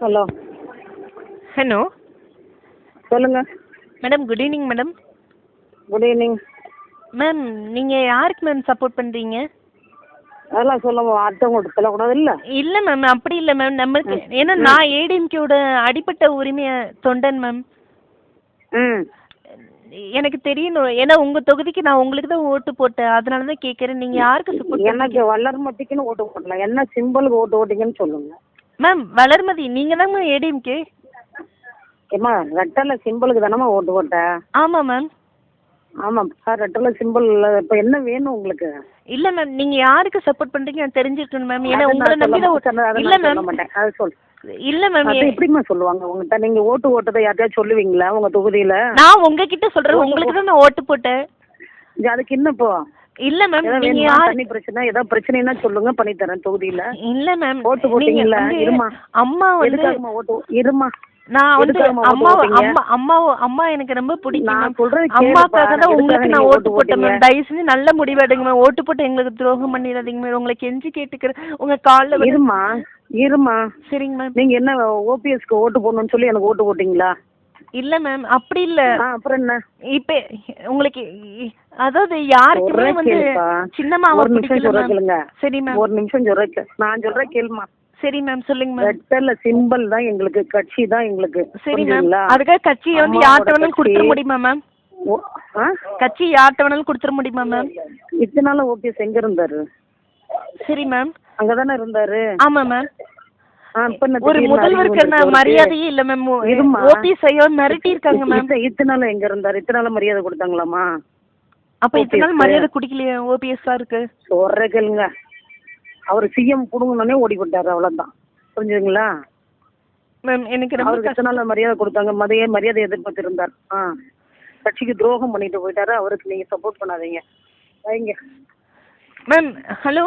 Hello. Hello. சொல்லுங்க. Madam good evening madam. Good evening ma'am நீங்கள் யாருக்கு மேம் சப்போர்ட் பண்ணுறீங்க அதெல்லாம் சொல்ல அடுத்தவங்கள்ட்ட சொல்லக்கூடாது இல்லை? இல்லை மேம் அப்படி இல்லை மேம். நம்மளுக்கு ஏன்னா நான் ஏடிஎம்கேவோட அடிப்பட்ட உரிமைய தொண்டன் மேம். ம். எனக்கு தெரியணும். ஏன்னா உங்கள் தொகுதிக்கு நான் உங்களுக்கு தான் ஓட்டு போட்டேன். அதனால தான் கேட்குறேன் நீங்கள் யாருக்கு சப்போர்ட் எனக்கு வளர்மதிக்குன்னு ஓட்டு போடலாம் என்ன சிம்பிளுக்கு ஓட்டு ஓட்டிங்கன்னு சொல்லுங்க. மேம் வளர்மதி நீங்கள் தாங்க ஏடிஎம்கே ஏம்மா ரெட்டலை சிம்பிளுக்கு தானம்மா ஓட்டு போட்டேன் ஆமாம் மேம் ஆமாம் சார் ரெட்டலை சிம்பிள் இப்போ என்ன வேணும் உங்களுக்கு? இல்லை மேம் நீங்கள் யாருக்கு சப்போர்ட் பண்ணுறீங்க நான் தெரிஞ்சுக்கணும் மேம் ஏன்னா உங்களை நம்பி தான் இல்லை மேம் அது சொல். இல்லை மேம் அது எப்படிம்மா சொல்லுவாங்க? உங்ககிட்ட நீங்க ஓட்டு ஓட்டதை யார்ட்டையாவது சொல்லுவீங்களா? உங்க தொகுதியில? நான் உங்ககிட்ட சொல்கிறேன் உங்களுக்கு தான் நான் ஓட்டு போட்டேன். அதுக்கு என்ன இப்போ? இல்லை மேம் வேணுமா? யார் தண்ணி பிரச்சனை ஏதாவது பிரச்சனைனா சொல்லுங்க பண்ணி தரேன் தொகுதியில. இல்ல மேம் ஓட்டு நீங்க வந்து இருமா. அம்மா வந்து ஓட்டு? இருமா? நான் வந்து அம்மா? அம்மா அம்மா அம்மா எனக்கு ரொம்ப பிடிக்கும் நான் மேம் சொல்றது அம்மாக்காக. தான் உங்களுக்கு நான் நீங்க ஓட்டு போட்டேன் மேம்? தயவு செஞ்சு நல்ல முடிவெடுங்க மேம் ஓட்டு போட்டு எங்களுக்கு துரோகம் பண்ணிடாதீங்க மேம் உங்களை கெஞ்சி கேட்டுக்கிறேன் உங்க காலில் இருமா? இருமா? சரிங்க மேம் நீங்க என்ன ஓபிஎஸ்க்கு ஓட்டு போடணும்னு சொல்லி எனக்கு ஓட்டு போட்டீங்களா? இல்ல மேம் அப்படி இல்ல. அப்புறம் என்ன? இப்ப உங்களுக்கு அதாவது யாருக்குமே வந்து. சின்னம்மாவை ஒரு நிமிஷம் கேளுங்க. சரி மேம் ஒரு நிமிஷம் சொல்றேன் நான் சொல்றேன் கேளுமா. சரி மேம் சொல்லுங்க மேம் ரெட்டல சிம்பிள் தான் எங்களுக்கு கட்சி தான் எங்களுக்கு. சரி மேம்? அதுக்காக கட்சியை வந்து யார்கிட்ட வேணாலும் கொடுத்துட கட்சி. முடியுமா மேம்? கட்சி யார்கிட்ட வேணாலும் கொடுத்துட முடியுமா மேம் இத்தனை நாள் ஓபிஎஸ் எங்க இருந்தாரு? சரி மேம் அங்கதானே இருந்தாரு? ஆமா மேம் ஒரு என்ன மரியாதையே இல்ல மேம். ஓபிஎஸ் ஐயோ மிரட்டி இருக்காங்க மேம் இத்த- இத்தனை நாள் எங்க இருந்தாரு? இத்தனை நாள் மரியாதை கொடுத்தாங்களாமா அப்ப இத்தனை நாள். மரியாதை குடிக்கலையே ஓபிஎஸ் சாருக்கு சொல்ற கேளுங்க அவர் சிஎம் புடுங்கணுன்னே ஓடி போட்டாரு அவ்வளவுதான். புரிஞ்சுதுங்களா? மேம் எனக்கு அவருக்கு எத்தனை நாள் மரியாதை கொடுத்தாங்க. மதிய மரியாதை எதிர்பார்த்து இருந்தார் ஆ. கட்சிக்கு துரோகம் பண்ணிட்டு போயிட்டாரு. அவருக்கு நீங்க சப்போர்ட் பண்ணாதீங்க. வைங்க. Ma'am hello